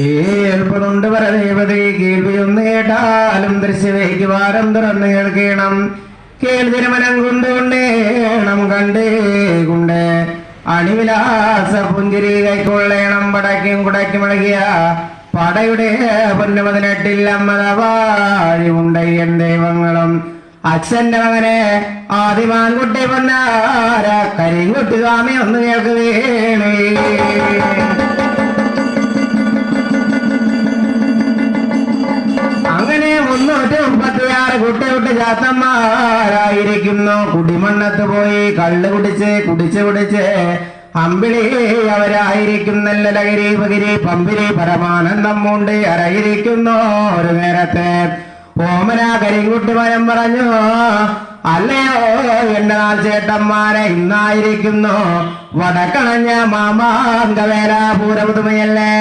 കേൾപ്പതുണ്ട് പരദേവതേ കേൾവിയും കേട്ടാലും ദൃശ്യവേക്ക് വാരം തുറന്ന് കേൾക്കണം. കേൾതിരുമനം കൊണ്ടുകൊണ്ടേണം കണ്ടേ കൊണ്ട് അണിവിലാസ പുഞ്ചിരി കൈക്കൊള്ളേണം പടക്കും കുടക്കി ഇളകിയ പടയുടെ പൊന്നു പതിനെട്ടിൽ അമ്മതവാഴി ഉണ്ടയ്യൻ ദൈവങ്ങളും. അച്ഛന്റെ മകനെ ആദിമാൻകുട്ടി പൊന്നാര കരിങ്കുട്ടി സ്വാമി ഒന്ന് കേൾക്കുകയാണ്. ആറ് മുപ്പത്തിയാറ് കുട്ടികുട്ടി ചാത്തന്മാരായിരിക്കുന്നു കുടിമണ്ണത്ത് പോയി കള്ള് കുടിച്ച് കുടിച്ച് കുടിച്ച് അമ്പിളി അവരായിരിക്കും നല്ല ലഹരി പകിരി പമ്പിരി പരമാനന്ദം മൂണ്ട് അരയിരിക്കുന്നു ഒരു നേരത്തെ. ഓമന കരിങ്കുട്ടി മരം പറഞ്ഞു അല്ലയോ എന്റെ നാൾ ചേട്ടന്മാരെ ഇന്നായിരിക്കുന്നു. വടക്കണഞ്ഞ മാമാങ്കവേല പൂരപുതുമയല്ലേ?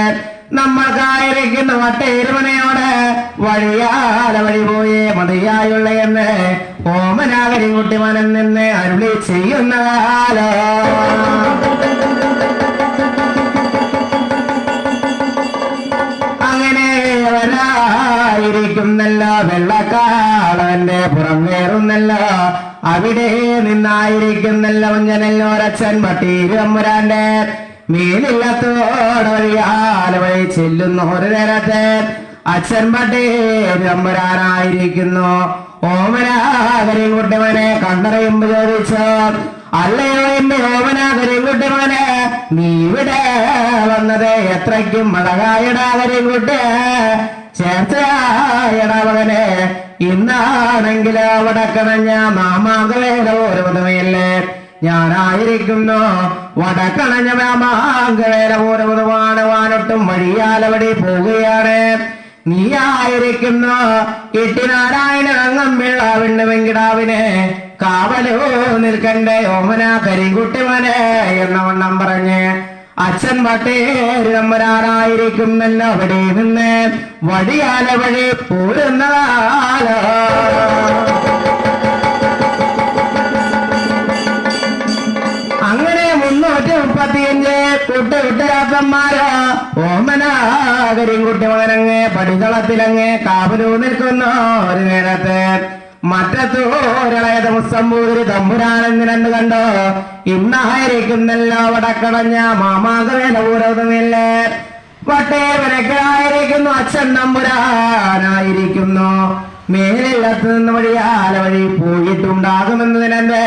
നമ്മൾക്കായിരിക്കുന്ന വട്ടേരുമനയോട് വഴിയാല വഴി പോയേ മതിയായുള്ള എന്ന് ഓമനാകരിൻകുട്ടി മനം നിന്ന് അരുളി ചെയ്യുന്ന അങ്ങനെ വരായിരിക്കുന്നല്ല വെള്ളക്കാളവന്റെ പുറം വേറുന്നല്ല അവിടെ നിന്നായിരിക്കുന്നല്ല മഞ്ഞനല്ലോരച്ചൻ പട്ടീരമ്പുരാന്റെ മീനില്ലത്തോട് വഴിയാല വഴി ചെല്ലുന്നു ഒരു നേരത്തെ. അച്ഛൻ പട്ടേ പട്ടീരമ്പുരാനായിരിക്കുന്നു ഓമനാകരി കുട്ടിമനെ കണ്ടറിയുമ്പ് ചോദിച്ചു അല്ലയോ എന്റെ ഓമനാകരി കുട്ടിമനെ നീ ഇവിടെ വന്നത് എത്രയ്ക്കും മടകായിടാകരിൻകുട്ടി ചേർച്ചയായടാ മകനെ ഇന്നാണെങ്കിൽ അവിടെ കണഞ്ഞ മാമാങ്കവേല ഒരു പുതുമയല്ലേ ഞാനായിരിക്കുന്നു വടക്കണഞ്ഞ മാമാങ്കവേല ഒരു പുതുമാണ് വാനൊട്ടും വഴിയാലവിടെ പോവുകയാണ്. നീയായിരിക്കുന്നു എട്ടിനാരായണ അംഗമ്പിള്ള വിണ്ണ് വെങ്കിടാവിനെ കാവലോ നിൽക്കണ്ടേ ഓമന കരിങ്കുട്ടിമനെ എന്ന വണ്ണം പറഞ്ഞ് അച്ഛൻ വട്ടേരമ്പരാനായിരിക്കുന്നല്ലോ അവിടെ നിന്ന് വടിയാല വഴി പോരുന്നതാലോ. കുട്ടി കുട്ടരാത്തന്മാര് ഓമനാകരിൻകുട്ടി മകനങ്ങ് പടികളത്തിലങ്ങ് കാവലൂ നിൽക്കുന്ന ഒരു നേരത്തെ. മറ്റത്തോരളയത് മുസ്സമ്പൂതിരി തമ്പുരാനെന്ന് കണ്ടോ. ഇന്നായിരിക്കുന്നല്ലോ വടക്കടഞ്ഞ മാമാകവേല പൂരവുമില്ലേ വട്ടേവനക്കായിരിക്കുന്നു അച്ഛൻ തമ്പുരാനായിരിക്കുന്നു. മേലില്ലത്ത് നിന്ന് വഴിയാല വഴി പോയിട്ടുണ്ടാകുമെന്നതിനെ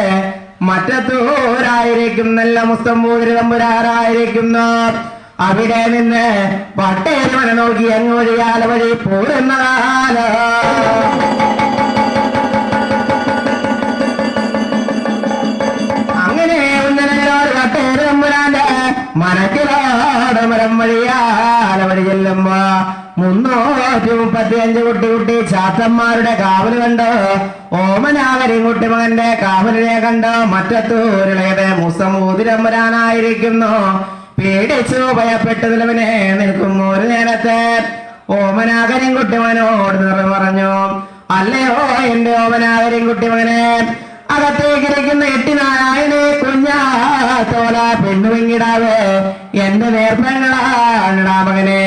മറ്റത്തോരായിരിക്കും നല്ല തമ്പുരാറായിരിക്കുന്നു അവിടെ നിന്ന് പട്ടേവനെ നോക്കി അങ്ങോഴിയാല വഴി പോരുന്നതാലോ അങ്ങനെ ഒന്നിനോട് കട്ടേരമ്പുരാന്റെ മനക്കിലാട് മരം വഴിയാല വഴി ചെല്ലുമ്പോ മുന്നൂറ്റി മുപ്പത്തിയഞ്ച് കുട്ടി കുട്ടി ചാത്തന്മാരുടെ കാവൽ കണ്ട് ഓമനാകരി കുട്ടിമകന്റെ കാവലിനെ കണ്ട് മറ്റത്തൂരിളയത് മുസമൂതിരമ്പരാനായിരിക്കുന്നു പേടിച്ചു ഭയപ്പെട്ട നിലവിനെ നിൽക്കുന്നു ഒരു നേരത്തെ. ഓമനാകരും കുട്ടിമകനോട് നിറ പറഞ്ഞു അല്ലയോ എന്റെ ഓമനാകരും കുട്ടിമകനെ അകത്തേക്കിരിക്കുന്ന എട്ടിനാരായണെ കുഞ്ഞാത്തോല പെണ്ണുവെങ്കിടാവ് എന്റെ നേർപ്പങ്ങളാണ് മകനെ.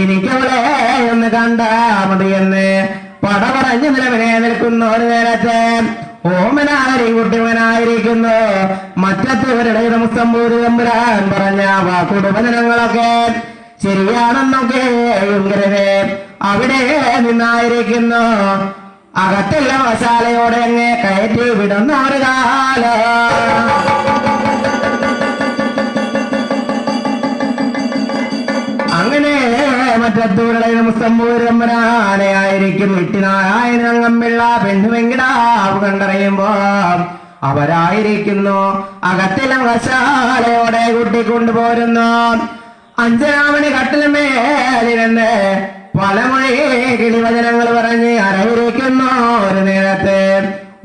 എനിക്കവളെ ഒന്ന് കണ്ടാ മതി എന്ന് പട പറഞ്ഞ് നിലവിനെ നിൽക്കുന്ന ഒരു നേരത്തെ ഓമനാരി കുട്ടിമനായിരിക്കുന്നു. മറ്റത്തവരുടെ നമസ്തംബൂരി തമ്പുരാൻ പറഞ്ഞ കുടുംബജനങ്ങളൊക്കെ ശരിയാണെന്നൊക്കെ എങ്കിലേ അവിടെ നിന്നായിരിക്കുന്നു. അകത്തുള്ള മസാലയോടെ അങ്ങ് കയറ്റി വിടുന്ന ഒരു കാലം. മറ്റത്തൂരുടെ വിട്ടിനാരായണൻ ആയിരിക്കും പെണ്ണു പെണ്ണുവെങ്കിടാവ് കണ്ടറിയുമ്പോ അവരായിരിക്കുന്നു. അകത്തിലും വശാലയോടെ കൂട്ടിക്കൊണ്ടുപോരുന്നു അഞ്ചരാമണി കട്ടിലുമേലിരുന്ന് പലമൊഴി കിളിവചനങ്ങൾ പറഞ്ഞ് അരവിരിക്കുന്നു ഒരു നേരത്തെ.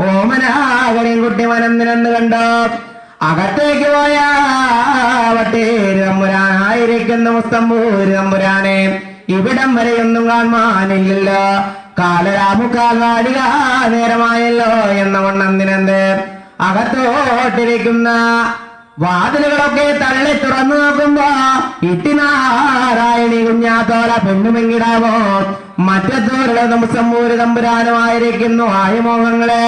ഓമനാകണിയും കുട്ടി മനം നിരന്ന് കണ്ടു? അകത്തേക്ക് പോയ വട്ടേരമ്പുരാനായിരിക്കുന്ന മുസ്തംബൂര് തമ്പുരാനെ ഇവിടം വരെയൊന്നും കാണാനില്ല കാലരാമു വാടിക നേരമായല്ലോ എന്ന വണ്ണന്തിനെന്ത് അകത്തോട്ടിരിക്കുന്ന വാതിലുകളൊക്കെ തള്ളി തുറന്നു നോക്കുമ്പോ ഇട്ടിനാരായണി കുഞ്ഞാത്തോല പെണ്ണുമെങ്കിടാവോ മറ്റത്തോരുടെ നംസമ്മൂര് തമ്പുരാനുമായിരിക്കുന്നു ആയമോഹങ്ങളെ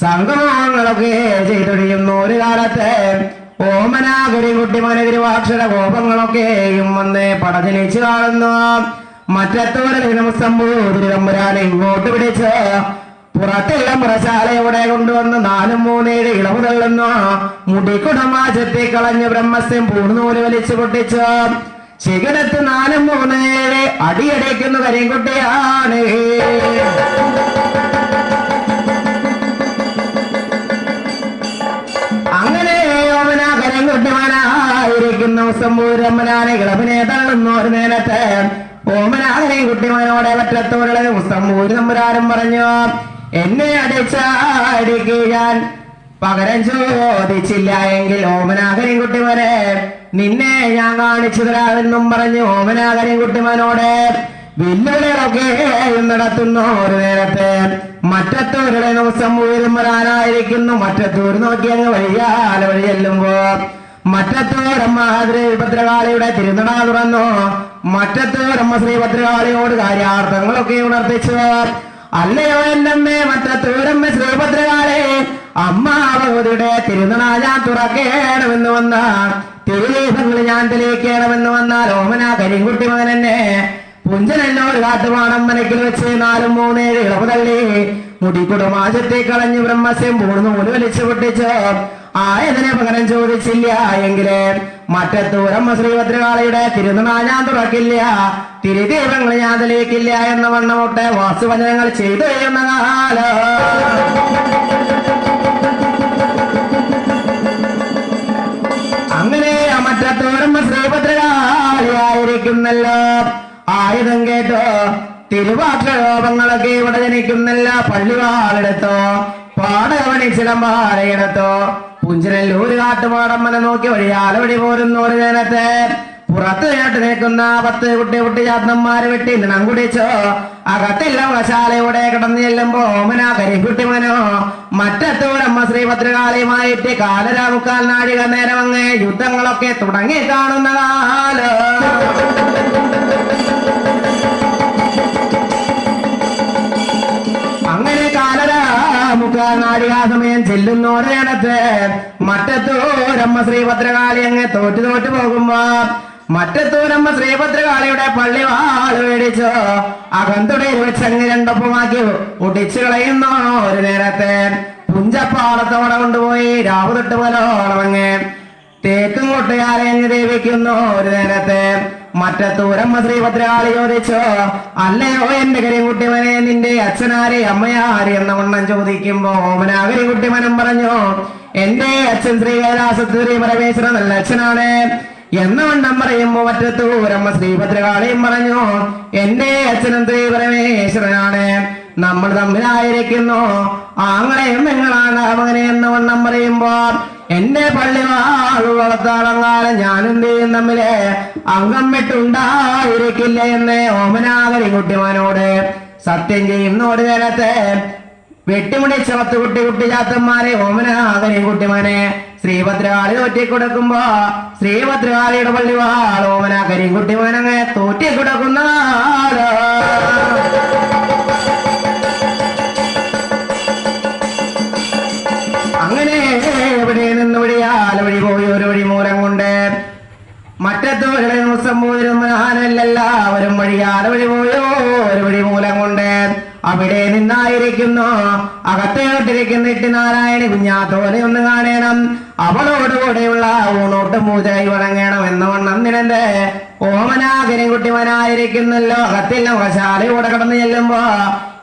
സംഗമോഹങ്ങളൊക്കെ ചെയ്തൊഴിയുന്നു ഒരു കാലത്ത് ഓമനാഗരി കുട്ടിമനഗിരിവാക്ഷര കോപങ്ങളൊക്കെയും വന്ന് പടജനിച്ചു കാണുന്നു മറ്റത്തോരം നംസമ്പൂതിരി തമ്പുരാനെ ഇങ്ങോട്ട് പിടിച്ച് പുറത്തെല്ലാം പ്രശാലയോടെ കൊണ്ടുവന്ന് നാലും മൂന്നേഴ് ഇളവ് തള്ളുന്നു. മുടിക്കുടമാ ചെത്തി കളഞ്ഞ് ബ്രഹ്മസ്യം പൂർണൂൽ വലിച്ചു പൊട്ടിച്ചു. ശിഖരത്ത് നാലും മൂന്നേഴ് അടിയടയ്ക്കുന്ന കരിങ്കുട്ടിയാണ്. ഇളവിനെ തള്ളുന്നു ഒരു നേരത്തെ ഓമനാകനെ കുട്ടിമാനോടെ പറ്റത്തോടെ സമ്പൂര് തമ്പുരാനും പറഞ്ഞു എന്നെ അടിച്ചാടിക്കാൻ പകരം ചോദിച്ചില്ല എങ്കിൽ ഓമനാകരൻ കുട്ടിമാനെ നിന്നെ ഞാൻ കാണിച്ചു തരാമെന്നും പറഞ്ഞു ഓമനാകരൻ കുട്ടിമാനോട് വില്ലുകളൊക്കെ നടത്തുന്നു ഒരു നേരത്തെ മറ്റത്തൂരുടെ ദിവസം ഉയരും വരാനായിരിക്കുന്നു മറ്റത്തൂർ നോക്കി അങ്ങ് വഴി ചെല്ലുമ്പോ മറ്റത്തൂരമ്മ ഭദ്രകാളിയുടെ തിരുനട തുറന്നു. ശ്രീ ഭദ്രകാളിയോട് കാര്യാർത്ഥങ്ങളൊക്കെ ഉണർത്തിച്ചു. അല്ലയോ എന്നമ്മേ മറ്റത്തൂരമ്മ ശ്രീഭദ്രകാളി അമ്മ ഭഗവതിയുടെ തിരുനട ഞാൻ തുറക്കേണമെന്ന് വന്ന തിരുദീപങ്ങൾ ഞാൻ തെളിയിക്കണമെന്ന് വന്നാൽ ഓമന കരിങ്കുട്ടി മകൻ എന്നെ പുഞ്ചനെന്നോട് കാട്ടുപാടം മനക്കിൽ വെച്ച് നാലും മൂന്നേഴ് ഇളവ് തള്ളി മുടിക്കുടമാശത്തെ കളഞ്ഞ് ബ്രഹ്മസ്യം പൂർണ മൂന്ന് വലിച്ചു പൊട്ടിച്ച്. ആയതിനെ പകരം ചോദിച്ചില്ല? എങ്കിൽ മറ്റത്തൂരമ്മ ശ്രീഭദ്രകാളിയുടെ തിരുനാൾ ഞാൻ തുറക്കില്ല. തിരുദീപങ്ങൾ ഞാൻ തെളിയിക്കില്ല എന്ന വണ്ണമൊട്ടെ വാസുവചനങ്ങൾ ചെയ്തു കഴിയുന്ന കാലം. അങ്ങനെ മറ്റത്തോരമ്മ ശ്രീഭദ്രകാളിയായിരിക്കുന്നല്ലോ ആയുധം കേട്ടോ തിരുവാക്ഷരോപങ്ങളൊക്കെ ഇവിടെ ജനിക്കുന്നല്ല. പള്ളിവാളെടുത്തോ പാടവണി ചിലമ്പാലയെടുത്തോ പുഞ്ചനല്ലൂര് കാട്ടുപാടമ്മനെ നോക്കി വഴിയാല വഴി പോരുന്ന ഒരു നേരത്തെ പുറത്ത് കേട്ട് നിൽക്കുന്ന പത്ത് കുട്ടി കുട്ടി ചാത്തന്മാര് വെട്ടി നിണം കുടിച്ചോ. അകത്തെല്ലാം വശാലയുടെ കിടന്നു ചെല്ലുമ്പോ ഓമന കരിക്കുട്ടിമനോ ശ്രീ ഭദ്രകാളിയുമായിട്ട് കാലരാമുക്കാൽ നാഴിക നേരം അങ്ങ് യുദ്ധങ്ങളൊക്കെ തുടങ്ങി കാണുന്ന കാലം സമയം ചെല്ലുന്നോരയിടത്ത് മറ്റത്തൂരമ്മ ശ്രീഭദ്രകാളി അങ്ങ് തോറ്റു തോറ്റു പോകുമ്പോ മറ്റത്തൂരമ്മ ശ്രീഭദ്രകാളിയുടെ പള്ളി വാൾ മേടിച്ചു. അകന്തുടെ വെച്ചങ്ങ് രണ്ടൊപ്പമാക്കി ഒടിച്ചു കളയുന്നു ഒരു നേരത്തെ. പുഞ്ചപ്പാടത്തോടെ കൊണ്ടുപോയി രാവ് തൊട്ട് പോലോളമങ്ങ് തേക്കും കൊട്ടുകാരെ ദേവിക്കുന്നു ഒരു നേരത്തെ. മറ്റത്തൂരമ്മ ശ്രീഭദ്രകാളി ചോദിച്ചോ അല്ലയോ എന്റെ കരികുട്ടിമനെ നിന്റെ അച്ഛനാരെ അമ്മയാരെ എന്ന വണ്ണം ചോദിക്കുമ്പോ ഓമനാകരി കുട്ടിമനം പറഞ്ഞു എന്റെ അച്ഛൻ ശ്രീ കൈലാസത്തൂരി പരമേശ്വരൻ നല്ല അച്ഛനാണ് എന്ന വണ്ണം പറയുമ്പോ മറ്റത്തൂരമ്മ ശ്രീഭദ്രകാളിയും പറഞ്ഞു എന്റെ അച്ഛനും ശ്രീ പരമേശ്വരനാണ് നമ്മൾ തമ്മിലായിരിക്കുന്നു ആങ്ങളെയും നിങ്ങളാണ് മകനെ എന്ന വണ്ണം പറയുമ്പോ എന്റെ പള്ളി വളർത്താളങ്ങാലം ഞാനും നീയും തമ്മിൽ അംഗം വിട്ടുണ്ടായിരിക്കില്ല എന്ന് ഓമനാകരി കുട്ടിമാനോട് സത്യം ചെയ്യുന്ന ഒരു നേരത്തെ വെട്ടിമുടി ചവത്ത് കുട്ടി കുട്ടി ചാത്തന്മാരെ ഓമനാകരി കുട്ടിമാനെ ശ്രീഭദ്രകാളി തോറ്റിക്കൊടുക്കുമ്പോ ശ്രീഭദ്രകാളിയുടെ പള്ളി ഓമനാഗരി കുട്ടിമാനങ്ങ് തോറ്റിക്കൊടുക്കുന്ന സംബോധനല്ലാവരും വഴിയാതെ വഴി പോയോ? ഒരു വഴി മൂലം കൊണ്ട് അവിടെ നിന്നായിരിക്കുന്നു. അകത്തോട്ടിരിക്കുന്ന ഇട്ടി നാരായണി കുഞ്ഞാത്തോലെ ഒന്ന് കാണണം. അവളോടുകൂടെയുള്ള ഊണോട്ട് പൂജയായി വഴങ്ങണം എന്ന വണ്ണം നിനന്ത് ഓമനാകരി കുട്ടിമനായിരിക്കുന്നല്ലോ. അകത്തിൽ വശാലയോടെ കടന്നു ചെല്ലുമ്പോ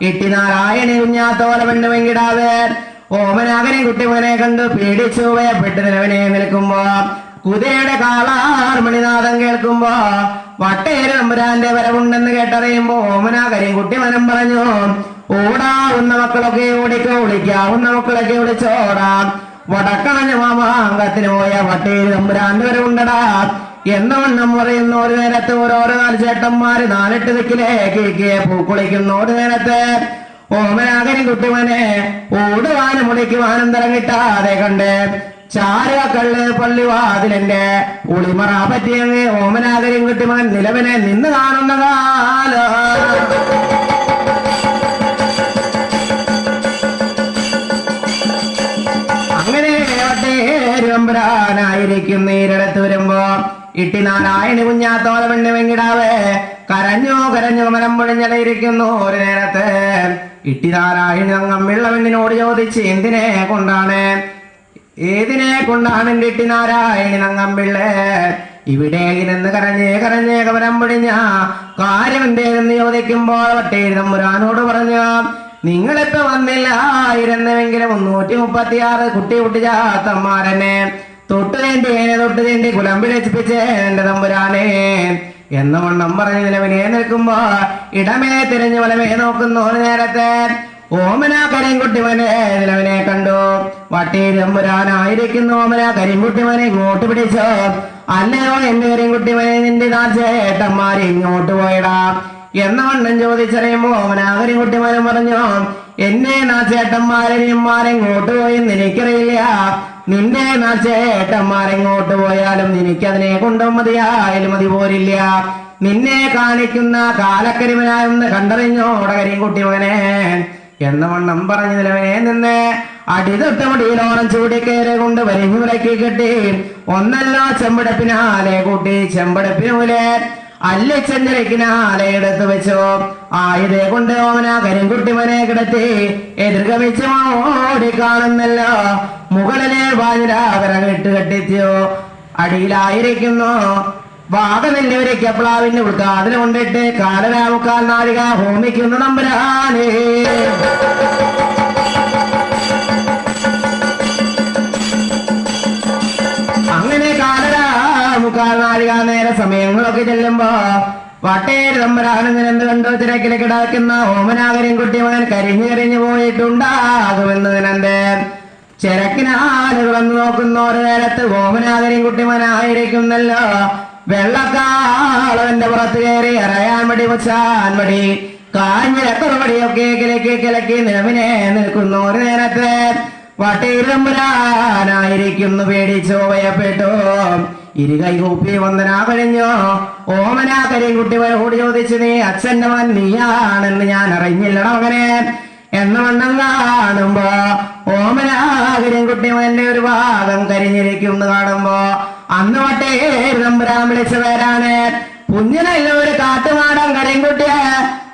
ഇട്ടി നാരായണി കുഞ്ഞാത്തോല പെണ്ണുമെങ്കിടാതെ. ഓമനാകനെ കുട്ടിമനെ കണ്ടു പേടിച്ചു. ഭയപ്പെട്ട് നിലവിനെ നിൽക്കുമ്പോ കുതിരയുടെ കാളാർ മണിനാഥം കേൾക്കുമ്പോ വട്ടേര് നമ്പുരാന്റെ വരവുണ്ടെന്ന് കേട്ടറിയുമ്പോ ഓമനാകരയും കുട്ടി മനം പറഞ്ഞു. ഓടാവുന്ന മക്കളൊക്കെ ഓടിക്കോ വിളിക്കാവുന്ന മക്കളൊക്കെ വിളിച്ചോടാം. വടക്കണഞ്ഞ മാമാങ്കത്തിന് പോയ വട്ടേര് നമ്പുരാന്റെ വരവുണ്ടടാ. എന്നവണ്ണം പറയുന്ന ഒരു നേരത്ത് ഓരോരോ നാല് ചേട്ടന്മാര് നാലെട്ട് ദിക്കിലേക്ക് പൂക്കുളിക്കുന്ന ഒരു നേരത്തെ. ഓമനാകരി കുട്ടിമനെ ഓടുവാനും മുടിക്കുവാനും തരം കണ്ട് ചാരകള്ള് പള്ളിവാതിലെന്റെ ഉളിമറ പറ്റിയങ്ങ് കിട്ടി മകൻ നിലവിനെ നിന്ന് കാണുന്ന കാല അങ്ങനെ ഒട്ടേരമ്പരാനായിരിക്കും നേരിടത്ത് വരുമ്പോ ഇട്ടിനാരായണി കുഞ്ഞാത്തോല പെണ്ണ് വെങ്കിടാവേ കരഞ്ഞോ കരഞ്ഞോ മരം പൊഴിഞ്ഞടയിരിക്കുന്നു ഒരു നേരത്തെ. ഇട്ടി ഇട്ടിനാരായണി അങ്ങമ്മിള്ള പെണ്ണിനോട് ചോദിച്ച് എന്തിനെ കൊണ്ടാണ് ഏതിനെ കൊണ്ടാണ് കിട്ടി നാരായണി നങ്ങമ്പിള്ള ഇവിടെ ഇരുന്ന് കരഞ്ഞേ കരഞ്ഞേ കവരം പൊടിഞ്ഞ കാര്യം എന്തേതെന്ന് ചോദിക്കുമ്പോൾ വട്ടേഴുതമ്പുരാനോട് പറഞ്ഞ നിങ്ങളിപ്പോ വന്നില്ല ഇരുന്നുവെങ്കിലും മുന്നൂറ്റി മുപ്പത്തിയാറ് കുട്ടി കുട്ടിചാത്തന്മാരനെ തൊട്ട് തേണ്ടി ഏനെ തൊട്ട് തേണ്ടി കുലം പിടിപ്പിച്ച് എന്റെ തമ്പുരാനെ. എന്ന വണ്ണം പറഞ്ഞ് നിലവിനെ നിൽക്കുമ്പോ ഇടമേ തിരഞ്ഞു വലമേ നോക്കുന്നു നേരത്തെ. ഓമന കരിങ്കുട്ടിമനെ നിലവിനെ കണ്ടു. വട്ടി തമ്പുരാനായിരിക്കുന്നു ഓമന കരിങ്കുട്ടിമനെ ഇങ്ങോട്ട് പിടിച്ചോ. അല്ലയോ എന്റെ കരിങ്കുട്ടിമനെ നിന്റെ ചേട്ടന്മാർ ഇങ്ങോട്ട് പോയടാ. എന്ന വണ്ണം ചോദിച്ചറിയുമ്പോ ഓമന കുട്ടിമാരും പറഞ്ഞു എന്നെ നാ നാച്ചേട്ടന്മാരെമാരെങ്ങോട്ട് പോയെന്ന് എനിക്കറിയില്ല. നിന്റെ നാച്ചേട്ടന്മാരെങ്ങോട്ട് പോയാലും നിനക്കതിനെ കൊണ്ടും മതിയായാലും മതി പോരില്ല. നിന്നെ കാണിക്കുന്ന കാലക്കരിമനായൊന്ന് കണ്ടറിഞ്ഞോടകരിയും എന്ന വണ്ണം പറഞ്ഞു നിലവനെ നിന്ന് അടിതൊട്ട മുടിയിലോണം ചൂടിക്കേറെ കൊണ്ട് വരിഞ്ഞു വിലക്കി കെട്ടി. ഒന്നല്ല ചെമ്പടപ്പിനാലെ കൂട്ടി ചെമ്പടപ്പിനൂലെ അല്ലിച്ചഞ്ചരക്കിനാലെ എടുത്തു വെച്ചു. ആയുധേ കൊണ്ട് ഓമന കരിങ്കുട്ടിമനെ കിടത്തി. എതിർഗമിച്ചോടി കാണുന്നല്ലോ. മുകളിലെ വാഞ്ഞിരാകര ഇട്ട് കെട്ടിച്ചു. അടിയിലായിരിക്കുന്നു. വാഗനെല്ലിവരയ്ക്ക് അപ്ലാവിന്റെ ഉൾക്കാതിന് കൊണ്ടിട്ട് കാലരാമുക്കാൽ നാഴിക ഹോമിക്കുന്ന നമ്പരാനേ അങ്ങനെ കാലരാമുക്കാൽ നാഴിക നേര സമയങ്ങളൊക്കെ ചെല്ലുമ്പോ വട്ടേര് തമ്പരാനന്ദൻ എന്ത് കണ്ടോ? തിരക്കിലെ കിടക്കുന്ന ഓമനാകരം കുട്ടി മകൻ കരിഞ്ഞെറിഞ്ഞു ചിരക്കിനാലുകൾ വന്നു നോക്കുന്ന ഒരു നേരത്ത് ഓമനാകരം കുട്ടിമനായിരിക്കുന്നല്ലോ വെള്ളക്കാളവന്റെ പുറത്ത് കയറി അറിയാൻ മടി മുച്ചാൻ മടി കാഞ്ഞിരക്കുറവടിയൊക്കെ കിലക്കി കിലക്കി നിലവിനെ നിൽക്കുന്നു. ഒരു നേരത്തെ വട്ടയിലമ്പരാനായിരിക്കുന്നു പേടിച്ചോ ഭയപ്പെട്ടു ഇരുകൈ കൂപ്പി വന്ദനാ കഴിഞ്ഞോ. ഓമനാ കരിൻകുട്ടി ഓടി ചോദിച്ചു നീ അച്ഛന്റെ മകൻ നീയാണെന്ന് ഞാൻ അറിഞ്ഞില്ലട മകനെ. എന്ന വണ്ണം കാണുമ്പോ ഓമനാ കരിൻകുട്ടി മകന്റെ ഒരു ഭാഗം കരിഞ്ഞിരിക്കുന്നു കാണുമ്പോ അന്ന് വട്ടേരമ്പരാൻ വിളിച്ചവരാണ്. കുഞ്ഞിനല്ല ഒരു കാട്ടുമാടം കരിങ്കുട്ടിയ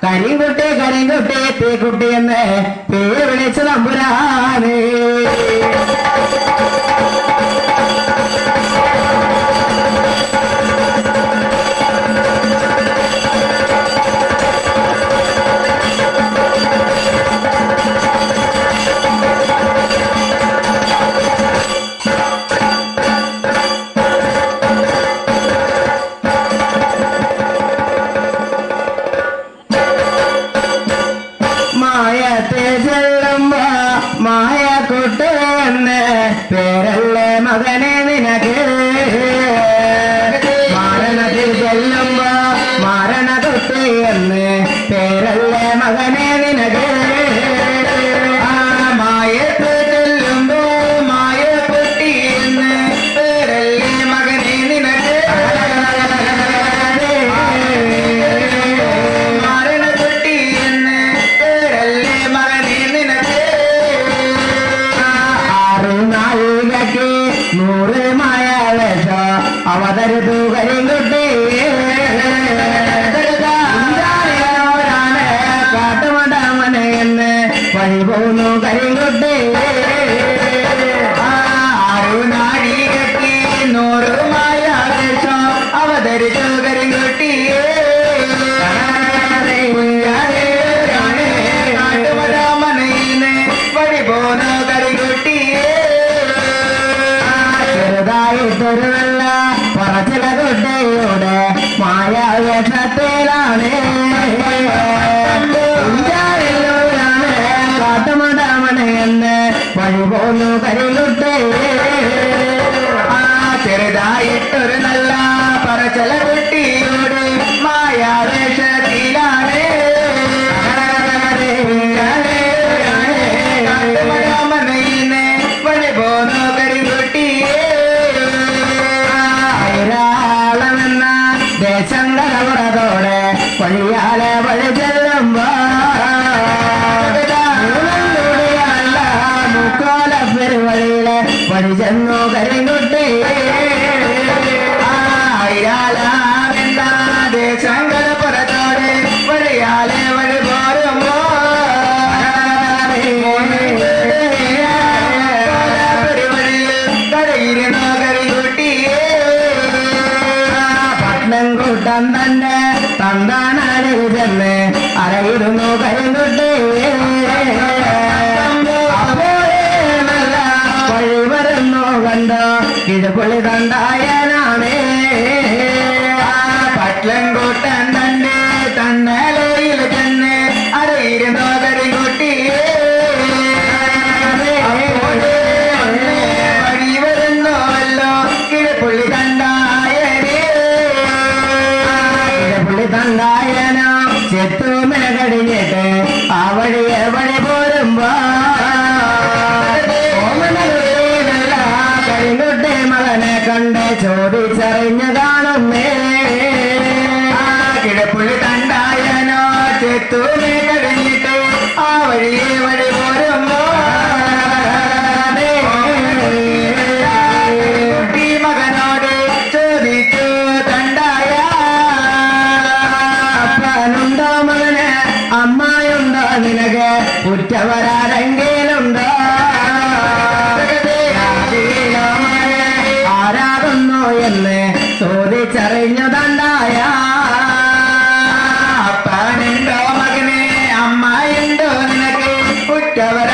കരിങ്കുട്ടി കരിങ്കുട്ടി തീക്കുട്ടി എന്ന് പേര് വിളിച്ച തമ്പുരാനേ. పరిజన్ను కరిగొట్టే ఆయాలా കിഴപ്പുള്ളി തണ്ടായന ചെത്തുമല കഴിഞ്ഞിട്ട് ആ വഴിയെ தேவை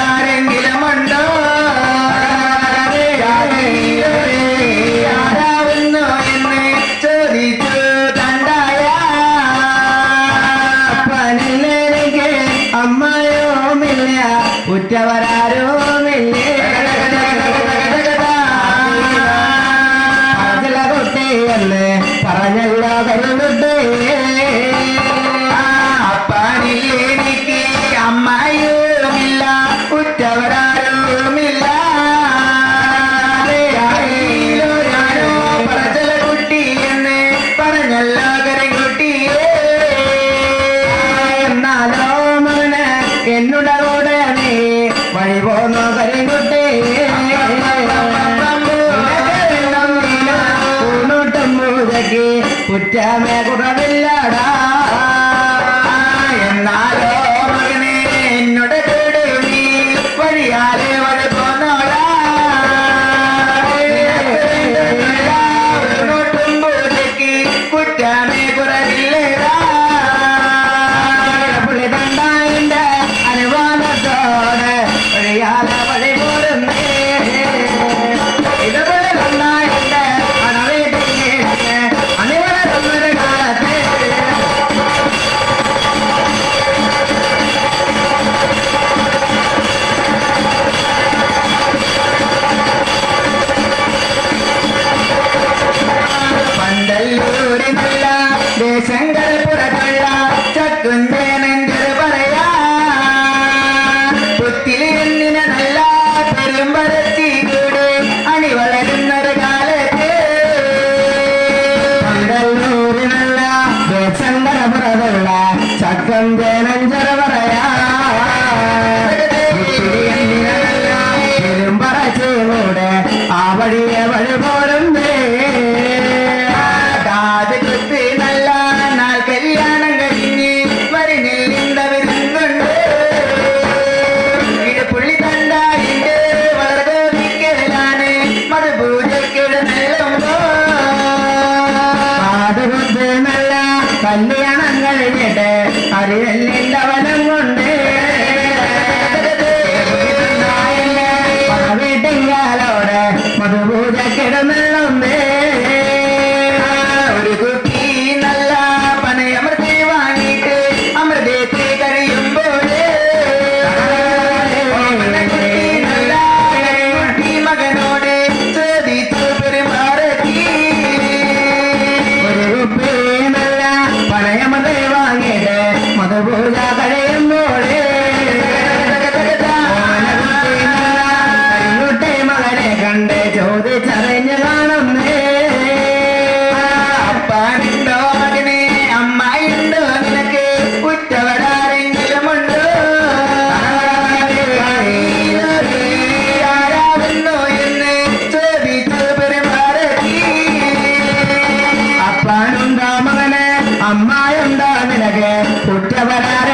കുറ്റമേ കുറവില്ലടാ I'm Everybody.